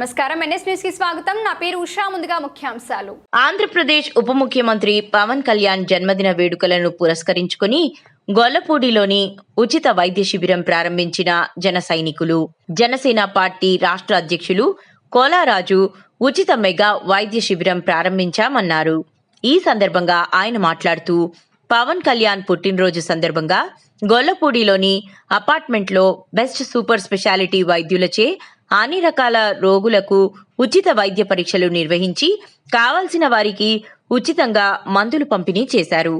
నమస్కారం. ఎన్ఎస్ న్యూస్కి స్వాగతం. నా పేరు ఉషా. ముందుగా ముఖ్యాంశాలు. ఆంధ్రప్రదేశ్ ఉప ముఖ్యమంత్రి పవన్ కళ్యాణ్ జన్మదిన వేడుకలను పురస్కరించుకుని గొల్లపూడిలోని ఉచిత వైద్య శిబిరం ప్రారంభించిన జన సైనికులు జనసేన పార్టీ రాష్ట్ర అధ్యక్షులు కోలారాజు ఉచిత మెగా వైద్య శిబిరం ప్రారంభించామన్నారు. ఈ సందర్భంగా ఆయన మాట్లాడుతూ పవన్ కళ్యాణ్ పుట్టినరోజు సందర్భంగా గొల్లపూడిలోని అపార్ట్మెంట్లో బెస్ట్ సూపర్ స్పెషాలిటీ వైద్యులచే అన్ని రకాల రోగులకు ఉచిత వైద్య పరీక్షలు నిర్వహించి కావాల్సిన వారికి ఉచితంగా మందులు పంపిణీ చేశారు.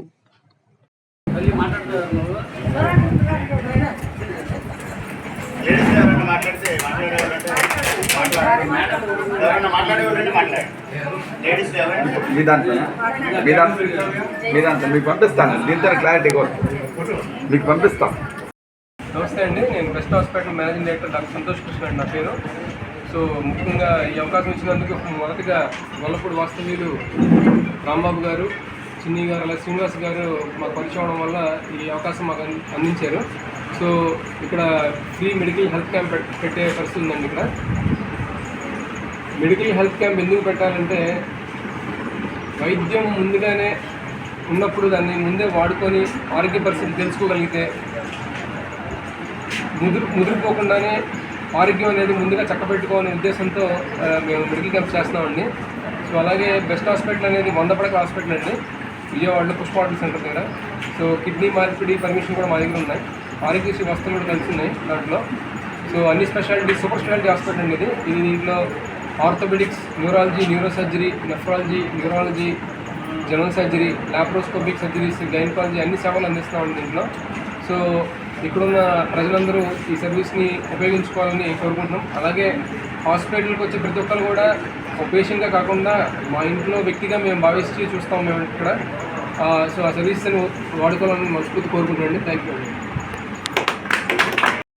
మీ దాంట్లో మీ దాంట్లో మీకు పంపిస్తాను. దీంతో క్లారిటీ కోసం మీకు పంపిస్తాం నమస్తే అండి నేను best hospital managing director doctor Santosh Krishna అండి నా పేరు. సో ముఖ్యంగా ఈ అవకాశం ఇచ్చినందుకు మొదటిగా గొల్లపూడి వాస్తవ్యులు రాంబాబు గారు చిన్ని గారు అలా శ్రీనివాస్ గారు మాకు పరిచయం అవడం వల్ల ఈ అవకాశం మాకు అంది- అందించారు. సో ఇక్కడ ఫ్రీ మెడికల్ హెల్త్ క్యాంప్ పెట్టే పరిస్థితి ఉందండి ఇక్కడ. మెడికల్ హెల్త్ క్యాంప్ ఎందుకు పెట్టాలంటే వైద్యం ముందుగానే ఉన్నప్పుడు దాన్ని ముందే వాడుకొని ఆరోగ్య పరిస్థితి తెలుసుకోగలిగితే ముదురు ముదిరిపోకుండానే ఆరోగ్యం అనేది ముందుగా చక్కబెట్టుకోవాలనే ఉద్దేశంతో మేము మెడికల్ క్యాంప్ చేస్తామండి. సో అలాగే బెస్ట్ హాస్పిటల్ అనేది వంద పడక హాస్పిటల్ అండి. విజయవాడలో పుష్ప హాటల్ సెంటర్ దగ్గర. సో కిడ్నీ మార్పిడి పర్మిషన్ కూడా మా దగ్గర ఉన్నాయి. ఆరోగ్యశ్రీ వస్తువులు కూడా కలిసి ఉన్నాయి దాంట్లో. సో అన్ని స్పెషాలిటీ సూపర్ స్పెషాలిటీ హాస్పిటల్ అండి ఇది. ఇది దీంట్లో orthopaedics neurology neuro surgery nephrology neurology general surgery laparoscopic surgeries gynaecology అన్ని సేవలు అందిస్తున్నాం దీంట్లో. సో ఇక్కడున్న ప్రజలందరూ ఈ సర్వీస్ని ఉపయోగించుకోవాలని కోరుకుంటున్నాం. అలాగే హాస్పిటల్కి వచ్చే ప్రతి ఒక్కరు కూడా ఒక పేషెంట్గా కాకుండా మా ఇంట్లో వ్యక్తిగా మేము భావించి చూస్తాం మేము ఇక్కడ. సో ఆ సర్వీస్ని వాడుకోవాలని మనస్ఫూర్తి కోరుకుంటున్నాండి థ్యాంక్ యూ.